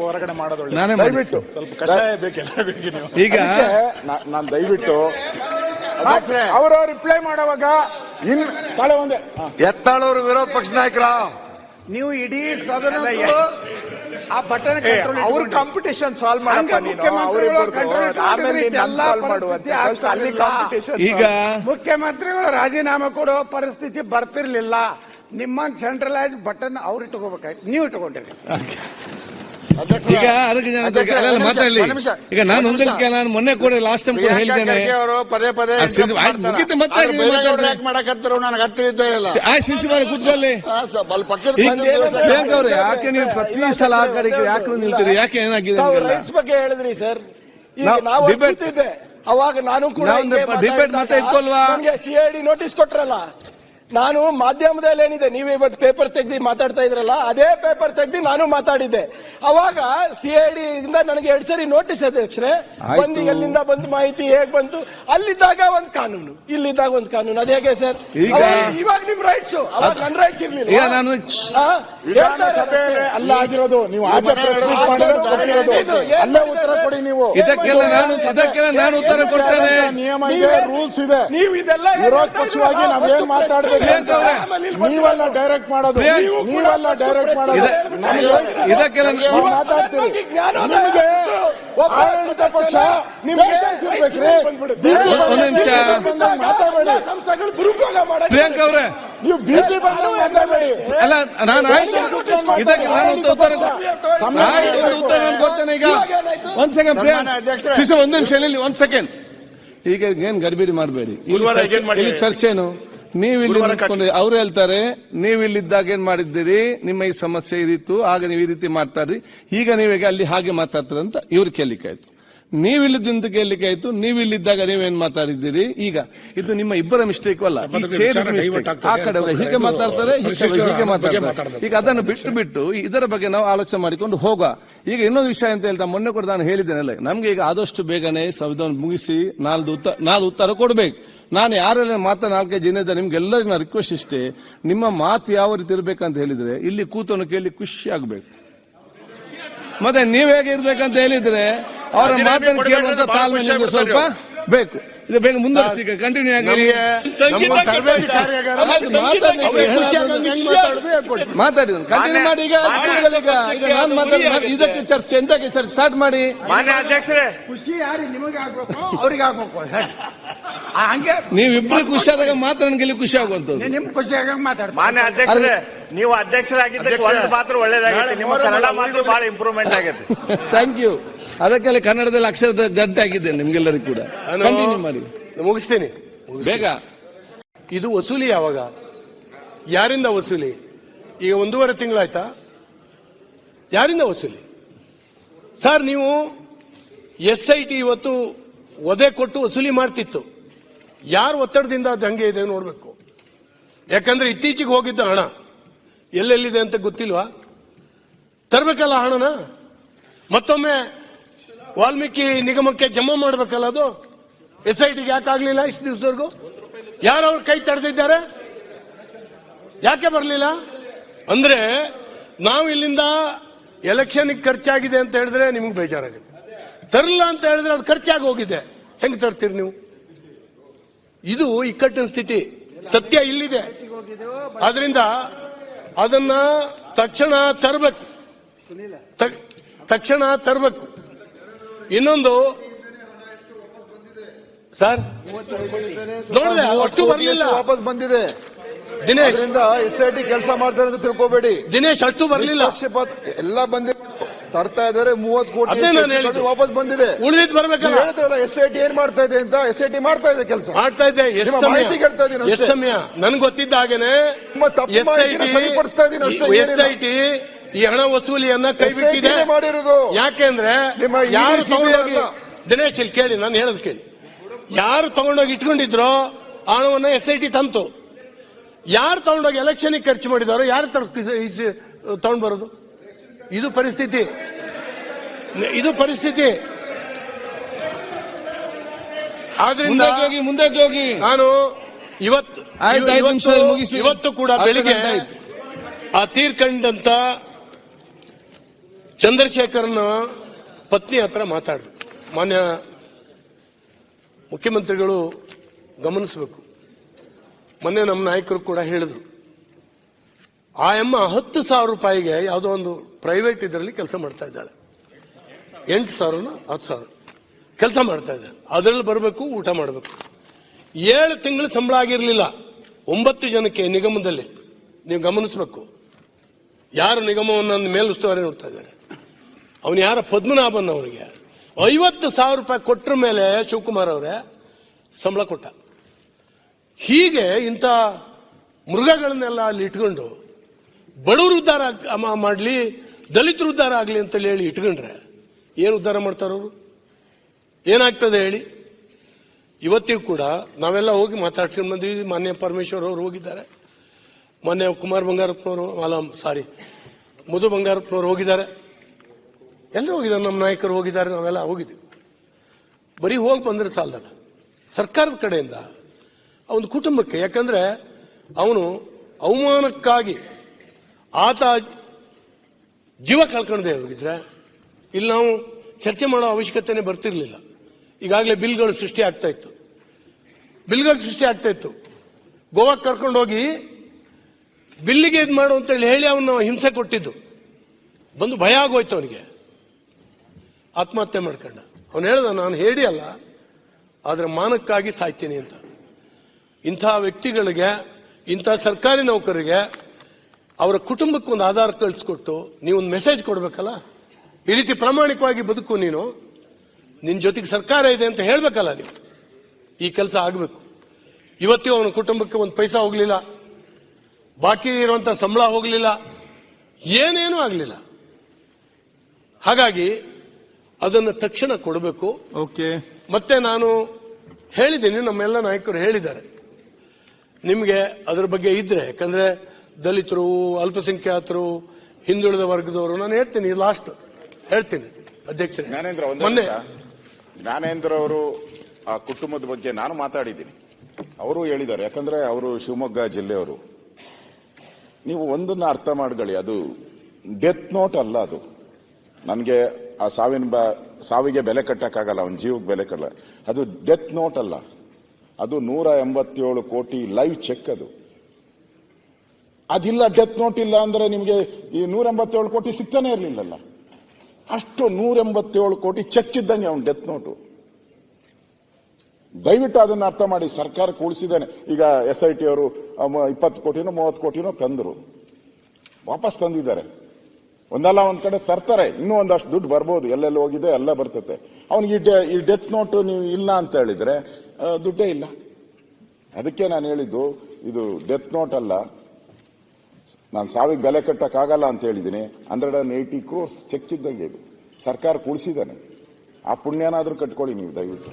ಹೊರಗಡೆ ಮಾಡೋದು ಒಳ್ಳೆ ನಾನೇ ದಯವಿಟ್ಟು ಸ್ವಲ್ಪ ಕಷಾಯ ಬೇಕೆಲ್ಲ ಬೇಕಿ ನೀವು? ಈಗ ನಾನು ದಯವಿಟ್ಟು. ಅವರು ರಿಪ್ಲೈ ಮಾಡುವಾಗ ಇನ್ ತಾಳೆ ಒಂದೇ. ಎತ್ತಾಳವರು ವಿರೋಧ ಪಕ್ಷ ನಾಯಕರ. ನೀವು ಇಡೀ ಸದನ ಆ ಬಟನ್ ಅವ್ರ ಕಾಂಪಿಟೇಷನ್ ಸಾಲ್ವ್ ಮಾಡಪ್ಪ ನೀನು. ಅವರಿಬ್ಬರು ಆಮೇಲೆ ನೀನ್ ನನ್ ಸಾಲ್ವ್ ಮಾಡುವಂತೆ. ಫಸ್ಟ್ ಅಲ್ಲಿ ಕಾಂಪಿಟೇಷನ್ ಈಗ ಮುಖ್ಯಮಂತ್ರಿಗಳು ರಾಜೀನಾಮೆ ಕೊಡೋ ಪರಿಸ್ಥಿತಿ ಬರ್ತಿರ್ಲಿಲ್ಲ. ನಿಮ್ಮ ಸೆಂಟ್ರಲೈಸ್ ಬಟನ್ ಅವ್ರು ಇಟ್ಕೋಬೇಕಾಯ್ತು. ನೀವು ಇಟ್ಕೊಂಡಿರಿ. ಈಗ ಆರೋಗ್ಯ ಜನ ಮಾತಾಡಲಿ. ಈಗ ನಾನು ನಾನು ಮೊನ್ನೆ ಕೂಡ ಲಾಸ್ಟ್ ಟೈಮ್ ಕೂಡ ಹೇಳಿದ್ದೇನೆ. ಅವರು ಪದೇ ಪದೇ ಮತ್ತೆ ಮಾಡಕತ್ತರು ನನಗೆ ಹತ್ತಿರ ಇದ್ದೇ ಇಲ್ಲ ಆ ಸಿಸಿ ಮಾಡಿ ಕೂತ್ಕೊಳ್ಳಿ. ಪ್ರಿಯಾಂಕ ಅವ್ರೆ ಯಾಕೆ ನೀವು ಪ್ರತಿ ಸಲ ಆ ಕಡೆಗೆ ಯಾಕೆ ನಿಲ್ತೀರಿ? ಯಾಕೆ ಏನಾಗಿದೆ ಬಗ್ಗೆ ಹೇಳಿದ್ರಿ ಸರ್. ಈಗ ನಾವು ಅವಾಗ ನಾನು ಕೂಡ ಡಿಬೇಟ್ ಇಟ್ಕೊಳ್ವಾ? ನನಗೆ ಸಿಐಡಿ ನೋಟಿಸ್ ಕೊಟ್ರಲ್ಲ. ನಾನು ಮಾಧ್ಯಮದಲ್ಲಿ ಏನಿದೆ ನೀವು ಇವತ್ತು ಪೇಪರ್ ತೆಗ್ದು ಮಾತಾಡ್ತಾ ಇದ್ರಲ್ಲ ಅದೇ ಪೇಪರ್ ತೆಗ್ದು ನಾನು ಮಾತಾಡಿದ್ದೆ. ಅವಾಗ ಸಿಐಡಿ ಇಂದ ನನಗೆ ಎರಡ್ ಸರಿ ನೋಟಿಸ್ ಅಧ್ಯಕ್ಷರೇ. ಬಂದು ಎಲ್ಲಿಂದ ಬಂದು ಮಾಹಿತಿ ಹೇಗ್ ಬಂತು ಅಲ್ಲಿದ್ದಾಗ ಒಂದ್ ಕಾನೂನು ಇಲ್ಲಿದ್ದಾಗ ಒಂದ್ ಕಾನೂನು. ಅದೇ ಹೇಗೆ ಸರ್? ಇವಾಗ ನಿಮ್ ರೈಟ್ಸ್ ಅವಾಗ ನನ್ನ ರೈಟ್ಸ್ ಇರ್ಲಿಲ್ಲ. ಅಲ್ಲ ಆಗಿರೋದು ನೀವು ಅಲ್ಲೇ ಉತ್ತರ ಕೊಡಿ ನೀವು. ಇದಕ್ಕೆಲ್ಲ ನಾನು ಇದಕ್ಕೆಲ್ಲ ನಾನು ಉತ್ತರ ಕೊಡ್ತೇನೆ. ನಿಯಮ ಇದೆ ರೂಲ್ಸ್ ಇದೆ. ನೀವು ಇದೆಲ್ಲ ವಿರೋಧ ಪಕ್ಷವಾಗಿ ನಾವೇನ್ ಮಾತಾಡ್ಬೇಕು? ನೀವೆಲ್ಲ ಡೈರೆಕ್ಟ್ ಮಾಡೋದು ನೀವೆಲ್ಲ ಡೈರೆಕ್ಟ್ ಮಾಡೋದು ಇದಕ್ಕೆ ನಮಗೆ ಇದಕ್ಕೆಲ್ಲ ನೀವು ಮಾತಾಡ್ತೀರಿ ನಿಮಗೆ ಆಡಳಿತ ಪಕ್ಷ ನಿಮಿಷ. ಮಾತಾಡಬೇಡಿ ಸಂಸ್ಥೆಗಳು ದುರುಪಯೋಗ ಮಾಡಿ ಪ್ರಿಯಾಂಕ ಅವ್ರೆ ನೀವು ಬಿಪಿ ಬಂದಾಗ ಮಾತಾಡಬೇಡಿ ಅಲ್ಲ ನಾನು ಇದಕ್ಕೆ ಉತ್ತರ ಉತ್ತರ ಕೊಡ್ತೇನೆ ಈಗ ಒಂದ್ ಸೆಕೆಂಡ್ ಒಂದ್ ನಿಮಿಷ ಹೇಳಿ ಒಂದ್ ಸೆಕೆಂಡ್ ಈಗ ಏನ್ ಗರ್ಬೀರಿ ಮಾಡಬೇಡಿ ಚರ್ಚೆ ಏನು ಚರ್ಚೆನು ನೀವು ಇಲ್ಲಿ ನಿಂತ್ಕೊಂಡು ಅವ್ರು ಹೇಳ್ತಾರೆ ನೀವು ಇಲ್ಲಿದ್ದಾಗ ಏನ್ ಮಾಡಿದ್ದೀರಿ? ನಿಮ್ಮ ಈ ಸಮಸ್ಯೆ ಇದಿತ್ತು ಆಗ ನೀವು ಈ ರೀತಿ ಮಾತಾಡ್ರಿ ಈಗ ನೀವೀಗ ಅಲ್ಲಿ ಹಾಗೆ ಮಾತಾಡ್ತಾರೆ ಅಂತ ಇವ್ರು ಕೇಳಲಿಕ್ಕೆ ಆಯ್ತು. ನೀವು ನೀವಿಲ್ಲಿದ್ದಾಗ ಕೇಳಲಿಕ್ಕೆ ಆಯ್ತು ನೀವು ಇಲ್ಲಿದ್ದಾಗ ನೀವೇನ್ ಮಾತಾಡಿದ್ದೀರಿ? ಈಗ ಇದು ನಿಮ್ಮ ಇಬ್ಬರ ಮಿಸ್ಟೇಕ್ ಅಲ್ಲ. ಆ ಕಡೆ ಹೀಗೆ ಮಾತಾಡ್ತಾರೆ ಹೀಗೆ ಮಾತಾಡ್ತಾರೆ. ಈಗ ಅದನ್ನು ಬಿಟ್ಟು ಬಿಟ್ಟು ಇದರ ಬಗ್ಗೆ ನಾವು ಆಲೋಚನೆ ಮಾಡಿಕೊಂಡು ಹೋಗ ಈಗ ಇನ್ನೊಂದು ವಿಷಯ ಅಂತ ಹೇಳ್ತಾ ಮೊನ್ನೆ ಕೂಡ ನಾನು ಹೇಳಿದ್ದೇನೆ ನಮ್ಗೆ ಈಗ ಆದಷ್ಟು ಬೇಗನೆ ಸಂವಿಧಾನ ಮುಗಿಸಿ ನಾಲ್ದು ಉತ್ತರ ನಾಲ್ದು ಉತ್ತರ ಕೊಡ್ಬೇಕು. ನಾನು ಯಾರೆಲ್ಲ ಮಾತ ನಾಲ್ಕೈದು ಜನ ಇದ್ದಾರೆ ನಿಮ್ಗೆಲ್ಲರಿಗೂ ನಾನು ರಿಕ್ವೆಸ್ಟ್ ಇಷ್ಟೇ ನಿಮ್ಮ ಮಾತು ಯಾವ ರೀತಿ ಇರಬೇಕಂತ ಹೇಳಿದ್ರೆ ಇಲ್ಲಿ ಕೂತನ್ನು ಕೇಳಿ ಖುಷಿ ಆಗ್ಬೇಕು. ಮತ್ತೆ ನೀವ್ ಹೇಗೆ ಇರ್ಬೇಕಂತ ಹೇಳಿದ್ರೆ ಅವರ ಮಾತನ್ನು ಕೇಳುವಂತ ತಾಳ್ಮೆ ಸ್ವಲ್ಪ ಬೇಕು. ಇದು ಬೇಗ ಮುಂದುವರಿಸಿ ಕಂಟಿನ್ಯೂ ಆಗಿ. ಮಾತಾಡಿ ತರಬೇತಿ ಕಾರ್ಯಾಗಾರ ಹೇಳ್ಕೊಡಿ. ಕಂಟಿನ್ಯೂ ಮಾಡಿ ಈಗ ಈಗ ಈಗ ನಾನು ಮಾತಾಡಿ ಇದಕ್ಕೆ ಚರ್ಚೆ ಎಂತಕ್ಕೆ ಚರ್ಚೆ? ಸ್ಟಾರ್ಟ್ ಮಾಡಿ. ಮಾನ್ಯ ಅಧ್ಯಕ್ಷರೇ. ಖುಷಿ ಯಾರಿಗೆ? ನಿಮಗೆ ಆಗ್ಬೇಕು? ಅವ್ರಿಗೆ ಆಗ್ಬೇಕು. ಹಂಗೆ ನೀವಿಬ್ರು ಖುಷಿ ಆದಾಗ ಮಾತ್ರ ನನಗೆ ಖುಷಿ ಆಗುವಂತದ್ದು ನಿಮ್ ಖುಷಿ ಆಗಂಗ್ ಮಾತಾಡ್ತಾರೆ ಮಾನ್ಯ ಅಧ್ಯಕ್ಷರೇ ನೀವು ಅಧ್ಯಕ್ಷರಾಗಿದ್ದಕ್ಕೆ ಒಂದು ಮಾತ್ರ ಒಳ್ಳೇದಾಗೈತೆ ನಿಮ್ಮ ಕನ್ನಡ ಮಾತ್ರ ಬಹಳ ಇಂಪ್ರೂವ್ಮೆಂಟ್ ಆಗಿದೆ ಥ್ಯಾಂಕ್ ಯು ಅದಕ್ಕೆಲ್ಲ ಕನ್ನಡದಲ್ಲಿ ಅಕ್ಷರ ಗಡ್ಡೆ ಆಗಿದೆ ನಿಮ್ಗೆಲ್ಲರಿಗೂ ಕೂಡ. ಕಂಟಿನ್ಯೂ ಮಾಡಿ. ಮುಗಿಸ್ತೇನೆ. ಬೇಗ. ಇದು ವಸೂಲಿ ಯಾವಾಗ? ಯಾರಿಂದ ವಸೂಲಿ? ಈಗ ಒಂದೂವರೆ ತಿಂಗಳಾಯ್ತಾ? ಯಾರಿಂದ ವಸೂಲಿ? ಸರ್ ನೀವು ಎಸ್ ಐ ಟಿ ಇವತ್ತು ಒದೆ ಕೊಟ್ಟು ವಸೂಲಿ ಮಾಡ್ತಿತ್ತು. ಯಾರು ಒತ್ತಡದಿಂದ ಅದು ಹಂಗೆ ಇದೆ ನೋಡಬೇಕು. ಯಾಕಂದ್ರೆ ಇತ್ತೀಚೆಗೆ ಹೋಗಿದ್ದ ಹಣ. ಎಲ್ಲೆಲ್ಲಿದೆ ಅಂತ ಗೊತ್ತಿಲ್ವಾ? ತರಬೇಕಲ್ಲ ಹಣನ? ಮತ್ತೊಮ್ಮೆ ವಾಲ್ಮೀಕಿ ನಿಗಮಕ್ಕೆ ಜಮಾ ಮಾಡಬೇಕಲ್ಲ ಅದು? ಎಸ್ ಐ ಟಿಗೆ ಯಾಕಾಗ್ಲಿಲ್ಲ ಇಷ್ಟು ದಿವಸವರೆಗೂ ಯಾರು ಅವ್ರ ಕೈ ತಡೆದಿದ್ದಾರೆ? ಯಾಕೆ ಬರಲಿಲ್ಲ? ಅಂದ್ರೆ ನಾವು ಇಲ್ಲಿಂದ ಎಲೆಕ್ಷನ್ ಖರ್ಚಾಗಿದೆ ಅಂತ ಹೇಳಿದ್ರೆ ನಿಮ್ಗೆ ಬೇಜಾರಾಗುತ್ತೆ. ತರಲ್ಲ ಅಂತ ಹೇಳಿದ್ರೆ ಅದು ಖರ್ಚಾಗಿ ಹೋಗಿದೆ. ಹೆಂಗ್ ತರ್ತೀರಿ ನೀವು? ಇದು ಇಕ್ಕಟ್ಟಿನ ಸ್ಥಿತಿ. ಸತ್ಯ ಇಲ್ಲಿದೆ. ಆದ್ರಿಂದ ಅದನ್ನ ತಕ್ಷಣ ತರಬೇಕು. ತಕ್ಷಣ ತರಬೇಕು. ಇನ್ನೊಂದು ಸರ್ ನೋಡಿದೆ ಅಷ್ಟು ಬರಲಿಲ್ಲ. ವಾಪಸ್ ಬಂದಿದೆ? ದಿನೇಶ್. ಎಸ್ ಐ ಟಿ ಕೆಲಸ ಮಾಡ್ತಾರೆ ಅಂತ ತಿಳ್ಕೊಬೇಡಿ. ದಿನೇಶ್ ಅಷ್ಟು ಬರಲಿಲ್ಲ. ಎಲ್ಲ ಬಂದಿದೆ. ತರ್ತಾ ಇದಾರೆ ಮೂವತ್ತು ಕೋಟಿ ವಾಪಸ್ ಬಂದಿದೆ. ಉಳಿದಿದ್ದು ಬರ್ಬೇಕಲ್ಲ. ಹೇಳ್ತಾರಲ್ಲ ಎಸ್ ಐ ಟಿ ಏನ್ ಮಾಡ್ತಾ ಇದೆ ಅಂತ? ಎಸ್ ಐ ಟಿ ಮಾಡ್ತಾ ಇದೆ ಕೆಲಸ. ಮಾಡ್ತಾ ಇದೆ ಎಷ್ಟು ಮಾಹಿತಿ ಕೇಳ್ತಾ ಇದೀನಿ ಎಷ್ಟು ಸಮಯ ನನ್ಗೆ ಗೊತ್ತಿದ್ದ ಹಾಗೇನೆ ಎಸ್ ಐ ಟಿ ಈ ಹಣ ವಸೂಲಿಯನ್ನ ಕೈ ಬಿಟ್ಟಿದೆ. ಮಾಡಿರೋದು. ಯಾಕೆಂದ್ರೆ ನಿಮ್ಮ ಯಾರು ತಗೊಂಡೋಗಿ ದಿನೇಶ್ ಇಲ್ಲಿ ಕೇಳಿ ನಾನು ಹೇಳೋದು ಕೇಳಿ. ಯಾರು ತಗೊಂಡೋಗಿ ಇಟ್ಕೊಂಡಿದ್ರೋ ಆ ಹಣವನ್ನ ಎಸ್ ಐ ಟಿ ತಂತು. ಯಾರು ತಗೊಂಡೋಗಿ ಎಲೆಕ್ಷನ್ ಖರ್ಚು ಮಾಡಿದಾರೋ ಯಾರು ತಗೊಂಡ್ ಬರೋದು? ಇದು ಪರಿಸ್ಥಿತಿ. ಇದು ಪರಿಸ್ಥಿತಿ. ಆದ್ರಿಂದ ಮುಂದೆ ಹೋಗಿ ನಾನು ಇವತ್ತು ಇವತ್ತು- ಮುಗಿಸಿ. ಇವತ್ತು ಕೂಡ ಬೆಳಿಗ್ಗೆ ಆ ತೀರ್ಕೊಂಡಂತ ಚಂದ್ರಶೇಖರನ ಪತ್ನಿ ಹತ್ರ ಮಾತಾಡ್ರಿ. ಮಾನ್ಯ ಮುಖ್ಯಮಂತ್ರಿಗಳು ಗಮನಿಸಬೇಕು. ಮೊನ್ನೆ ನಮ್ಮ ನಾಯಕರು ಕೂಡ ಹೇಳಿದ್ರು. ಆ ಅಮ್ಮ ಹತ್ತು ಸಾವಿರ ರೂಪಾಯಿಗೆ ಯಾವುದೋ ಒಂದು ಪ್ರೈವೇಟ್ ಇದರಲ್ಲಿ ಕೆಲಸ ಮಾಡ್ತಾ ಇದ್ದಾಳೆ. ಎಂಟು ಸಾವಿರನ ಹತ್ತು ಸಾವಿರ. ಕೆಲಸ ಮಾಡ್ತಾ ಇದ್ದಾಳೆ. ಅದರಲ್ಲಿ ಬರಬೇಕು, ಊಟ ಮಾಡಬೇಕು. ಏಳು ತಿಂಗಳು ಸಂಬಳ ಆಗಿರಲಿಲ್ಲ. ಒಂಬತ್ತು ಜನಕ್ಕೆ ನಿಗಮದಲ್ಲಿ. ನೀವು ಗಮನಿಸಬೇಕು. ಯಾರು ನಿಗಮವನ್ನು ಮೇಲುಸ್ತುವಾರಿ ನೋಡ್ತಾ ಇದ್ದಾರೆ? ಅವನು ಯಾರ? ಪದ್ಮನಾಭನ್ ಅವನಿಗೆ ಐವತ್ತು ಸಾವಿರ ರೂಪಾಯಿ ಕೊಟ್ಟರ ಮೇಲೆ ಶಿವಕುಮಾರ್ ಅವರೇ ಸಂಬಳ ಕೊಟ್ಟ. ಹೀಗೆ ಇಂಥ ಮೃಗಗಳನ್ನೆಲ್ಲ ಅಲ್ಲಿ ಇಟ್ಕೊಂಡು ಬಡವರು ಉದ್ಧಾರ ಮಾಡಲಿ, ದಲಿತರು ಉದ್ಧಾರ ಆಗಲಿ ಅಂತೇಳಿ ಹೇಳಿ ಇಟ್ಕೊಂಡ್ರೆ ಏನು ಉದ್ಧಾರ ಮಾಡ್ತಾರವರು ಏನಾಗ್ತದೆ ಹೇಳಿ? ಇವತ್ತಿಗೂ ಕೂಡ ನಾವೆಲ್ಲ ಹೋಗಿ ಮಾತಾಡ್ಸ್ಕೊಂಡು ಬಂದಿವಿ. ಮಾನ್ಯ ಪರಮೇಶ್ವರ್ ಅವರು ಹೋಗಿದ್ದಾರೆ. ಮೊನ್ನೆ ಕುಮಾರ್ ಬಂಗಾರಪ್ಪನವರು ಅಲ್ಲ ಸಾರಿ ಮಧು ಬಂಗಾರಪ್ಪನವರು ಹೋಗಿದ್ದಾರೆ. ಎಲ್ಲರೂ ಹೋಗಿದ್ದಾರೆ, ನಮ್ಮ ನಾಯಕರು ಹೋಗಿದ್ದಾರೆ, ನಾವೆಲ್ಲ ಹೋಗಿದ್ದೀವಿ. ಬರೀ ಹೋಗಿ ಬಂದ್ರೆ ಸಾಲದಲ್ಲ. ಸರ್ಕಾರದ ಕಡೆಯಿಂದ ಅವನ ಕುಟುಂಬಕ್ಕೆ, ಯಾಕಂದ್ರೆ ಅವನು ಅವಮಾನಕ್ಕಾಗಿ ಆತ ಜೀವ ಕಳ್ಕೊಂಡೇ ಹೋಗಿದ್ರೆ, ಇಲ್ಲಿ ನಾವು ಚರ್ಚೆ ಮಾಡೋ ಅವಶ್ಯಕತೆನೇ ಬರ್ತಿರ್ಲಿಲ್ಲ. ಈಗಾಗಲೇ ಬಿಲ್ಗಳು ಸೃಷ್ಟಿ ಆಗ್ತಾ ಇತ್ತು. ಬಿಲ್ಗಳು ಸೃಷ್ಟಿ ಆಗ್ತಾ ಇತ್ತು. ಗೋವಾಕ್ಕೆ ಕರ್ಕೊಂಡೋಗಿ ಬಿಲ್ಲಿಗೆ ಇದು ಮಾಡು ಅಂತೇಳಿ ಹೇಳಿ ಅವನು ಹಿಂಸೆ ಕೊಟ್ಟಿದ್ದು. ಬಂದು ಭಯ ಆಗೋಯ್ತು ಅವನಿಗೆ. ಆತ್ಮಹತ್ಯೆ ಮಾಡ್ಕೊಂಡ. ಅವನು ಹೇಳ್ದ, ನಾನು ಹೇಳಿ ಅಲ್ಲ, ಆದ್ರೆ ಮಾನಕ್ಕಾಗಿ ಸಾಯ್ತೀನಿ ಅಂತ. ಇಂಥ ವ್ಯಕ್ತಿಗಳಿಗೆ, ಇಂಥ ಸರ್ಕಾರಿ ನೌಕರಿಗೆ ಅವರ ಕುಟುಂಬಕ್ಕೆ ಒಂದು ಆಧಾರ ಕಳಿಸ್ಕೊಟ್ಟು ನೀವು ಒಂದು ಮೆಸೇಜ್ ಕೊಡ್ಬೇಕಲ್ಲ? ಈ ರೀತಿ ಪ್ರಾಮಾಣಿಕವಾಗಿ ಬದುಕು ನೀನು ನಿನ್ನ ಜೊತೆಗೆ ಸರ್ಕಾರ ಇದೆ ಅಂತ ಹೇಳ್ಬೇಕಲ್ಲ ನೀವು. ಈ ಕೆಲಸ ಆಗಬೇಕು. ಇವತ್ತಿಗೂ ಅವನ ಕುಟುಂಬಕ್ಕೆ ಒಂದು ಪೈಸಾ ಹೋಗ್ಲಿಲ್ಲ. ಬಾಕಿ ಇರುವಂತ ಸಂಬಳ ಹೋಗ್ಲಿಲ್ಲ. ಏನೇನೂ ಆಗಲಿಲ್ಲ. ಹಾಗಾಗಿ ಅದನ್ನು ತಕ್ಷಣ ಕೊಡಬೇಕು. ಓಕೆ ಮತ್ತೆ ನಾನು ಹೇಳಿದ್ದೀನಿ ನಮ್ಮೆಲ್ಲ ನಾಯಕರು ಹೇಳಿದ್ದಾರೆ. ನಿಮಗೆ ಅದರ ಬಗ್ಗೆ ಇದ್ರೆ ಯಾಕಂದ್ರೆ ದಲಿತರು ಅಲ್ಪಸಂಖ್ಯಾತರು ಹಿಂದುಳಿದ ವರ್ಗದವರು ನಾನು ಹೇಳ್ತೀನಿ ಲಾಸ್ಟ್ ಹೇಳ್ತೀನಿ ಅಧ್ಯಕ್ಷರೇ. ಜ್ಞಾನೇಂದ್ರ ಒಂದೇ ಮೊನ್ನೆ ಜ್ಞಾನೇಂದ್ರ ಅವರು ಆ ಕುಟುಂಬದ ಬಗ್ಗೆ ನಾನು ಮಾತಾಡಿದ್ದೀನಿ. ಅವರು ಹೇಳಿದ್ದಾರೆ ಯಾಕಂದ್ರೆ ಅವರು ಶಿವಮೊಗ್ಗ ಜಿಲ್ಲೆಯವರು. ನೀವು ಒಂದನ್ನ ಅರ್ಥ ಮಾಡ್ಕೊಳ್ಳಿ ಅದು ಡೆತ್ ನೋಟ್ ಅಲ್ಲ ಅದು. ನನಗೆ ಆ ಸಾವಿನ ಬ- ಸಾವಿಗೆ ಬೆಲೆ ಕಟ್ಟಕ್ಕಾಗಲ್ಲ, ಅವನ ಜೀವಕ್ಕೆ ಬೆಲೆ ಕಟ್ಟಲ್ಲ ಅದು ಡೆತ್ ನೋಟ್ ಅಲ್ಲ. ಅದು ನೂರ ಎಂಬತ್ತೇಳು ಕೋಟಿ ಲೈವ್ ಚೆಕ್ ಅದು. ಅದಿಲ್ಲ, ಡೆತ್ ನೋಟ್ ಇಲ್ಲ ಅಂದ್ರೆ ನಿಮಗೆ ಈ ನೂರ ಎಂಬತ್ತೇಳು ಕೋಟಿ ಸಿಗ್ತಾನೆ ಇರಲಿಲ್ಲಲ್ಲ. ಅಷ್ಟು ನೂರ ಎಂಬತ್ತೇಳು ಕೋಟಿ ಚೆಕ್ ಇದ್ದಂಗೆ ಅವನು ಡೆತ್ ನೋಟು. ದಯವಿಟ್ಟು ಅದನ್ನ ಅರ್ಥ ಮಾಡಿ, ಸರ್ಕಾರ ಕೂಡಿಸಿದ್ದಾನೆ ಈಗ ಎಸ್ ಐ ಟಿ ಅವರು ಇಪ್ಪತ್ತು ಕೋಟಿನೋ, ಮೂವತ್ತು ಕೋಟಿನೋ ತಂದರು. ವಾಪಸ್ ತಂದಿದ್ದಾರೆ. ಒಂದಲ್ಲ ಒಂದ್ ಕಡೆ ತರ್ತಾರೆ. ಇನ್ನೂ ಒಂದಷ್ಟು ದುಡ್ಡು ಬರ್ಬೋದು. ಎಲ್ಲೆಲ್ಲಿ ಹೋಗಿದೆ, ಎಲ್ಲ ಬರ್ತತೆ. ಅವನಿಗೆ ಈ ಡೆತ್ ನೋಟ್ ನೀವು ಇಲ್ಲ ಅಂತ ಹೇಳಿದ್ರೆ ದುಡ್ಡೇ ಇಲ್ಲ. ಅದಕ್ಕೆ ನಾನು ಹೇಳಿದ್ದು, ಇದು ಡೆತ್ ನೋಟ್ ಅಲ್ಲ. ನಾನು ಸಾವಿಗೆ ಬೆಲೆ ಕಟ್ಟಕ್ಕಾಗಲ್ಲ ಅಂತ ಹೇಳಿದ್ದೀನಿ. Hundred and eighty crores check ಇದ್ದಂಗೆ ಇದು. ಸರ್ಕಾರ ಕೂಡಿಸಿದ್ದಾನೆ. ಆ ಪುಣ್ಯನಾದರೂ ಕಟ್ಕೊಳ್ಳಿ ನೀವು ದಯವಿಟ್ಟು.